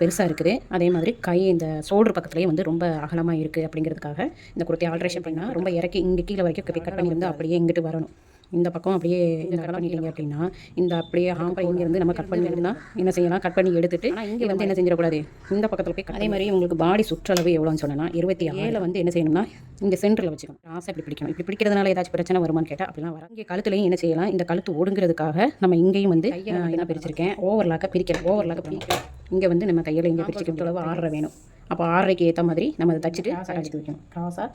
பெருசாக இருக்குது. அதே மாதிரி கை இந்த ஷோல்டர் பக்கத்துலேயே வந்து ரொம்ப அகலமாக இருக்குது அப்படிங்கிறதுக்காக இந்த குர்த்தி ஆல்ட்ரேஷன் பண்ணால் ரொம்ப இறக்கி இங்கே கீழே வரைக்கும் கட் பண்ணியிருந்து அப்படியே இங்கிட்டு வரணும். இந்த பக்கம் அப்படியே இந்த கட் பண்ணிட்டீங்க அப்படின்னா இந்த அப்படியே ஹாம்பை இங்கேருந்து நம்ம கட் பண்ணியிருந்தா என்ன செய்யலாம்? கட் பண்ணி எடுத்துட்டு இங்கே வந்து என்ன செஞ்சிடக்கூடாது? இந்த பக்கத்தில் போய் அதே மாதிரி உங்களுக்கு பாடி சுற்றளவு எவ்வளோன்னு சொன்னால் இருபத்தி ஏழில் வந்து என்ன செய்யணும்னா இந்த சென்டரில் வச்சுக்கணும். ராசை இப்படி பிடிக்கணும். இப்படி பிடிக்கிறதுனால ஏதாச்சும் பிரச்சனை வருமான்னு கேட்டால் அப்படிலாம் வர இங்கே கழுத்துலையும் என்ன செய்யலாம்? இந்த கழுத்து ஒடுங்கிறதுக்காக நம்ம இங்கேயும் வந்து என்ன பிரிச்சிருக்கேன்? ஓவர்லாக்க பிரிக்கிறேன் ஓவர்லாக்க பிரிக்கிறேன் இங்கே வந்து நம்ம கையில் இங்கே பிரிச்சுக்கிற அளவு ஆறரை வேணும். அப்போ ஆறரைக்கு ஏற்ற மாதிரி நம்ம அதை தச்சுட்டு அடிச்சு வைக்கணும். கிராஸாக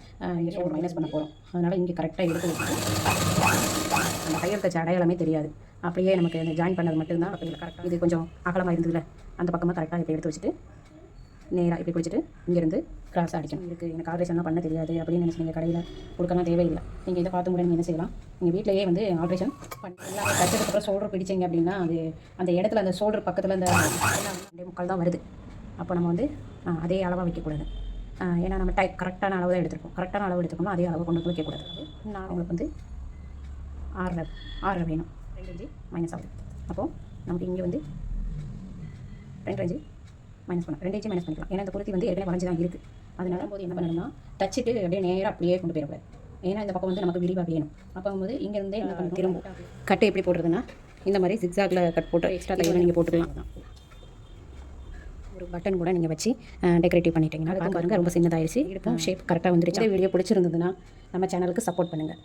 மைனஸ் பண்ண போகிறோம் அதனால் இங்கே கரெக்டாக எடுத்து வச்சுட்டு நம்ம கையில் தச்ச அடையாளமே தெரியாது. அப்படியே நமக்கு அந்த ஜாயின் பண்ணது மட்டும்தான். பக்கத்தில் கரெக்டாக இது கொஞ்சம் அகலமாக இருந்ததுல. அந்த பக்கமாக கரெக்டாக இப்போ எடுத்து வச்சுட்டு நேராக இப்படி பிடிச்சிட்டு இங்கேருந்து க்ளாஸ் அடிக்கணும். இருக்குது எனக்கு ஆல்ட்ரேஷன்லாம் பண்ண தெரியாது அப்படின்னு நினச்சி கடையில் கொடுக்கலாம் தேவையில்லை. நீங்கள் இதை பார்த்து கூட நீங்கள் என்ன செய்யலாம்? நீங்கள் வீட்டிலேயே வந்து ஆல்ட்ரேஷன் பண்ணி எல்லாமே தச்சதுக்கப்புறம் ஷோல்டர் பிடிச்சிங்க அப்படின்னா அது அந்த இடத்துல அந்த ஷோல்டர் பக்கத்தில் அந்த முக்கால் தான் வருது. அப்போ நம்ம வந்து அதே அளவாக வைக்கக்கூடாது. ஏன்னா நம்ம டை கரெக்டான அளவு தான் எடுத்துருக்கோம். கரெக்டான அளவு எடுத்துக்கணும் அதே அளவு கொண்டு வைக்கக்கூடாது. நான் உங்களுக்கு வந்து ஆறரை ஆறரை வேணும். ரெண்டு அஞ்சு மைனஸ் ஆகுது. அப்போது நமக்கு இங்கே வந்து ரெண்டு அஞ்சு மைனஸ் பண்ணலாம். ரெண்டு இன்ச்சு மைனஸ் பண்ணிக்கலாம். ஏன்னா இந்த குருத்தி வந்து ஏற்கனவே வளைஞ்சு தான் இருக்குது அதனால போது என்ன பண்ணணும்னா தச்சுட்டு அப்படியே நேராக அப்படியே கொண்டு போயிடக்கூடாது. ஏன்னா இந்த பக்கம் வந்து நமக்கு விரிவாக வேணும். அப்போ வந்து இங்கேருந்தே என்ன பண்ணணும் திரும்ப கட்டை எப்படி போடுறதுன்னா இந்த மாதிரி ஜிக்ஸாகில் கட் போட்டு எக்ஸ்ட்ரா தையல் நீங்கள் போட்டுக்கலாம். ஒரு பட்டன் கூட நீங்கள் வச்சு டெக்கரேட்டிவ் பண்ணிட்டீங்கன்னா பாருங்க ரொம்ப சின்னதாயிருச்சு. இடுப்பும் ஷேப் கரெக்டாக வந்துருச்சு. வீடியோ பிடிச்சிருந்ததுன்னா நம்ம சேனலுக்கு சப்போர்ட் பண்ணுங்கள்